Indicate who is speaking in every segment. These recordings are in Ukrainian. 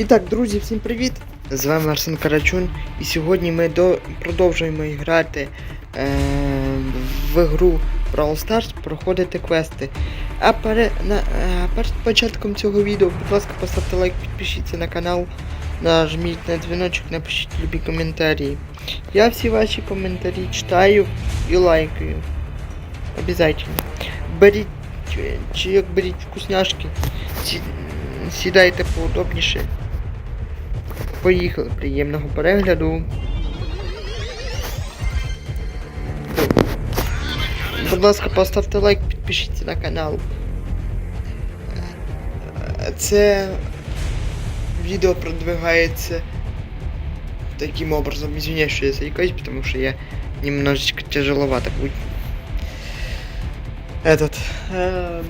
Speaker 1: І так, друзі, всім привіт! З вами Арсен Карачун. І сьогодні ми до... продовжуємо грати е... в гру Brawl Stars, проходити квести. А пере... на... е, перед початком цього відео, будь ласка, поставте лайк, підпишіться на канал, нажміть на дзвіночок, напишіть любі коментарі. Я всі ваші коментарі читаю і лайкаю. Обязательно. Беріть чи- чайок, беріть вкусняшки. Сідайте поудобніше. Поїхали. Приємного перегляду. Будь ласка, поставте лайк, підпишіться на канал. Це відео продвигається таким образом. Извиняюсь, что я заикаюсь, потому что я немножечко тяжеловато будет. Этот. Ем...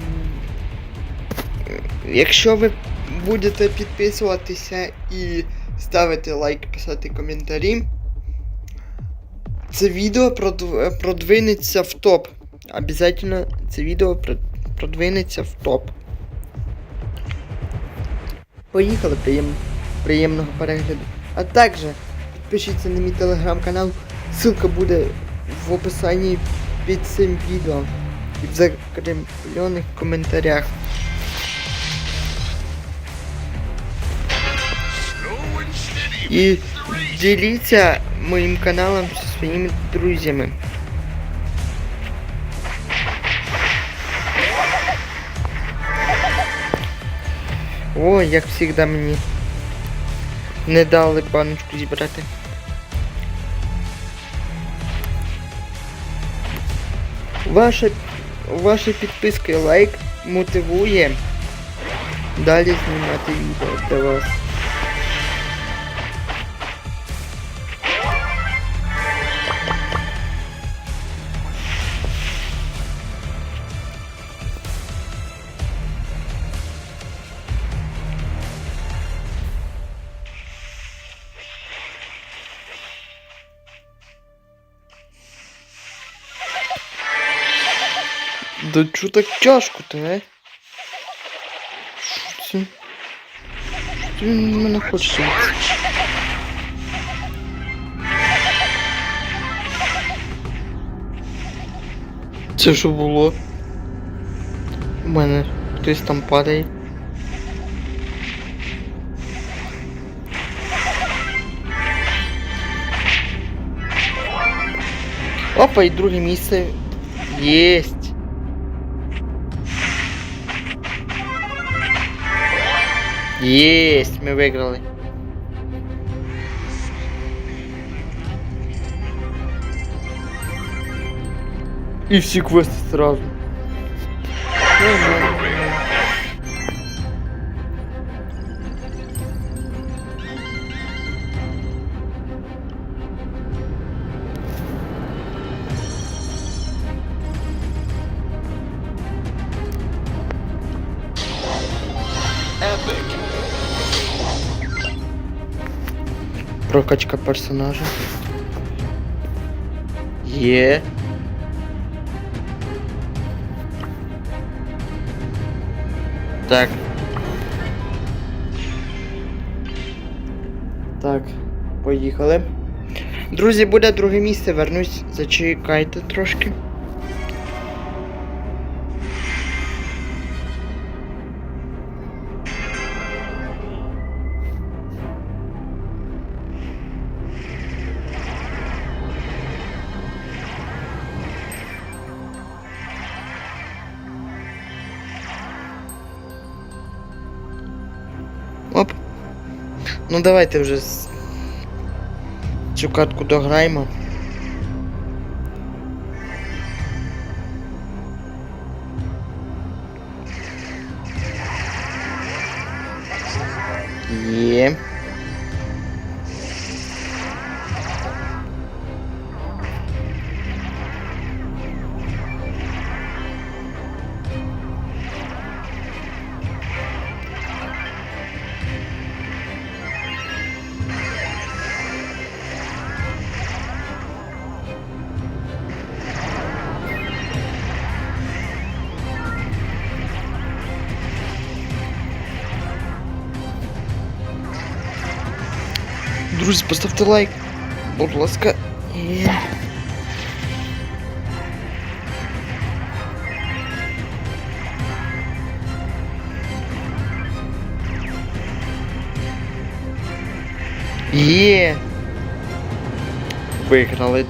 Speaker 1: Якщо ви будете підписуватися і ставити лайк, писати коментарі, це відео продвинеться в топ. Обязательно це відео продвинеться в топ. Поїхали, приєм... приємного перегляду. А також підпишіться на мій телеграм-канал. Ссылка буде в описанні під цим відео і в закріплених коментарях. І діліться моїм каналом зі своїми друзями. О, як завжди мені не дали баночку зібрати. Ваша, підписка і лайк мотивує далі знімати відео для вас. Да чо так тяжко-то, а? Що це? Від мене хоче? Це що було? У мене хтось там падає. Опа, і друге місце. Єсть. Єсть, ми виграли. І всі квести сразу. Прокачка персонажа. Є. Так. Так, поїхали. Друзі, буде друге місце, вернусь, зачекайте трошки. Ну давайте вже цю катку дограємо. Є. Друзі, поставте лайк. Будь ласка. Є. Виграли.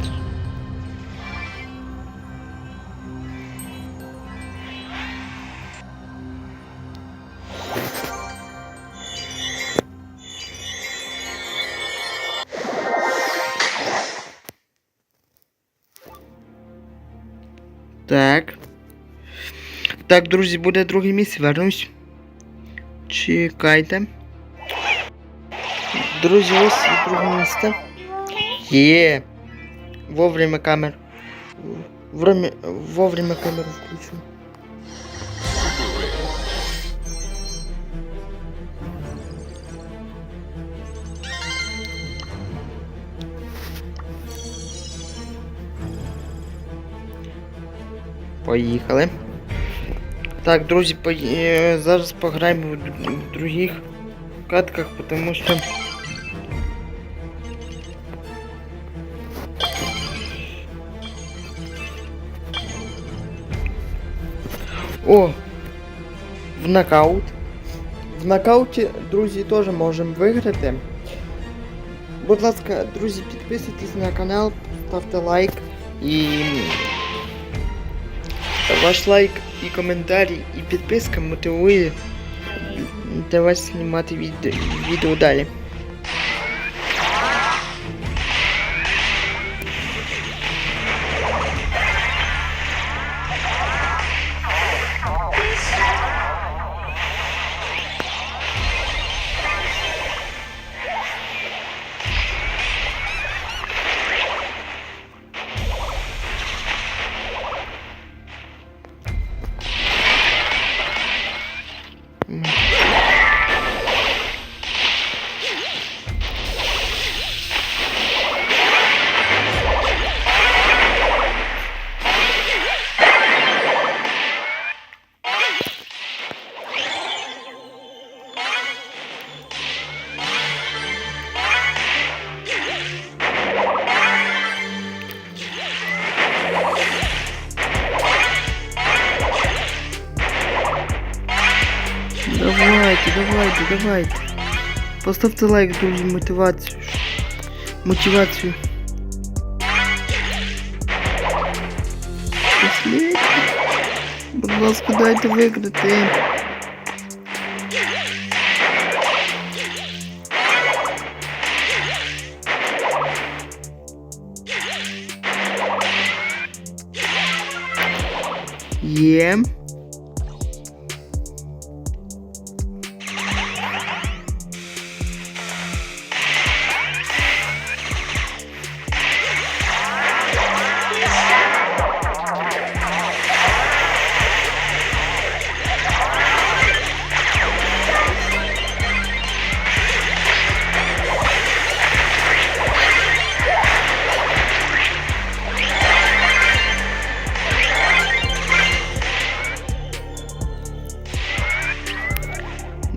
Speaker 1: Так. Так, друзі, буде друге місце, вернусь. Чекайте. Друзі, ось друге місце. Є. Вовремя камер. Вовремя камеру включу. Поїхали. Так, друзі, пої... е, зараз пограємо в других катках, тому що. О! В нокаут. В нокауті, друзі, теж можемо виграти. Будь ласка, друзі, підписуйтесь на канал, ставте лайк і. Ваш лайк і коментарі, і підписка мотивує для вас знімати відео, далі. Давайте. Поставте лайк, друзі, мотивацію. Мотивацію. Будь ласка, дайте виграти. Є.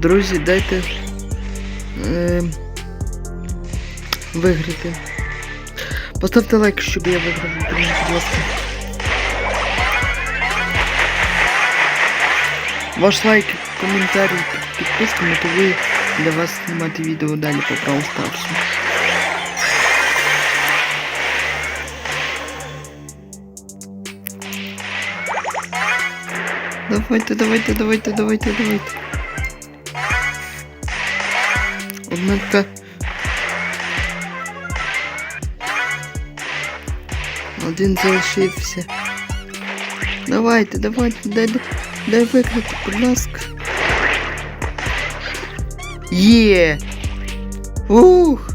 Speaker 1: Друзі, дайте е, виграти. Поставте лайк, щоб я виграв, будь ласка. Ваш лайк, коментарі, підписка мотивує для вас знімати відео далі по Stars. Давайте, давайте, давайте, давайте, давайте. Однако... Один залишився. Давайте, давайте, дай, дай викрити, будь ласка. Є! Ух!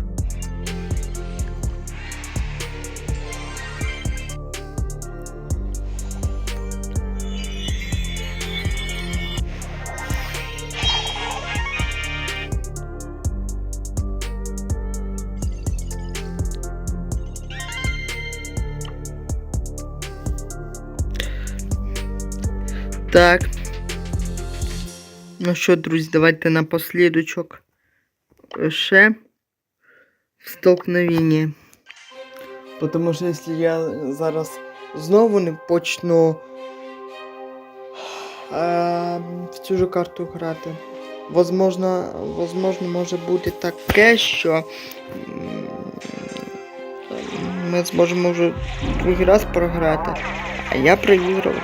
Speaker 1: Так. Ну що, друзі, давайте напослідочок ще столкновення. Тому що якщо я зараз знову не почну е, в цю же карту грати, возможно, возможно може бути таке, що ми зможемо вже другий раз програти. А я проігрувати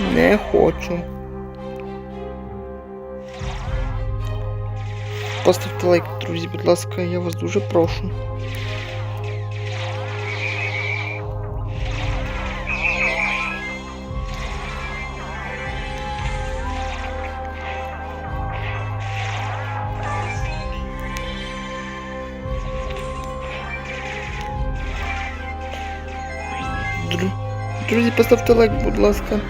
Speaker 1: не, хочу. Поставте лайк, друзі, будь ласка, я вас дуже прошу. Дру- Друзі, поставте лайк, будь ласка.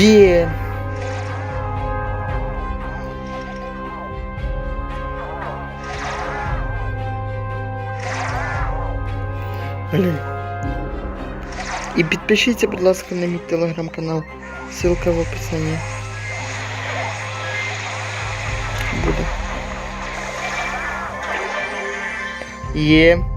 Speaker 1: Є. Блін. І підпишіться, будь ласка, на мій телеграм-канал. Ссылка в описанні. Буде. Є.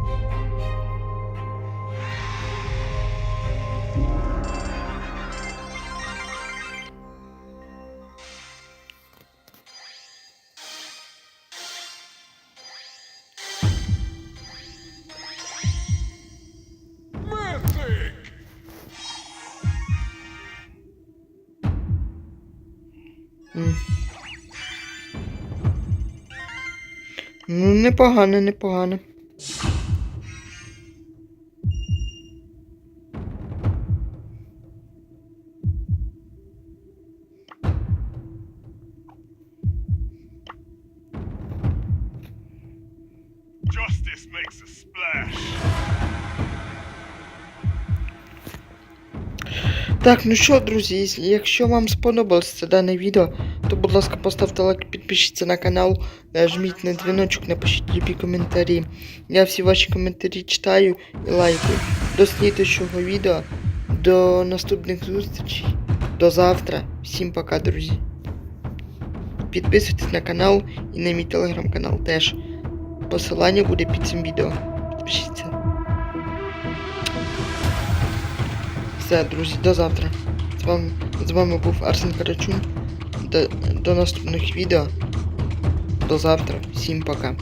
Speaker 1: Ну, непогано, непогано. Так, ну що, друзі, якщо вам сподобалось це дане відео, то будь ласка, поставте лайк, підпишіться на канал, нажміть на дзвіночок, напишіть любі коментарі. Я всі ваші коментарі читаю і лайкаю. До слідчого відео, до наступних зустрічей, до завтра. Всім пока, друзі. Підписуйтесь на канал і на мій телеграм-канал теж. Посилання буде під цим відео. Підпишіться. Все, друзі, до завтра. З вами, з вами був Арсен Карачун. До, до наступних відео. До завтра. Всім пока.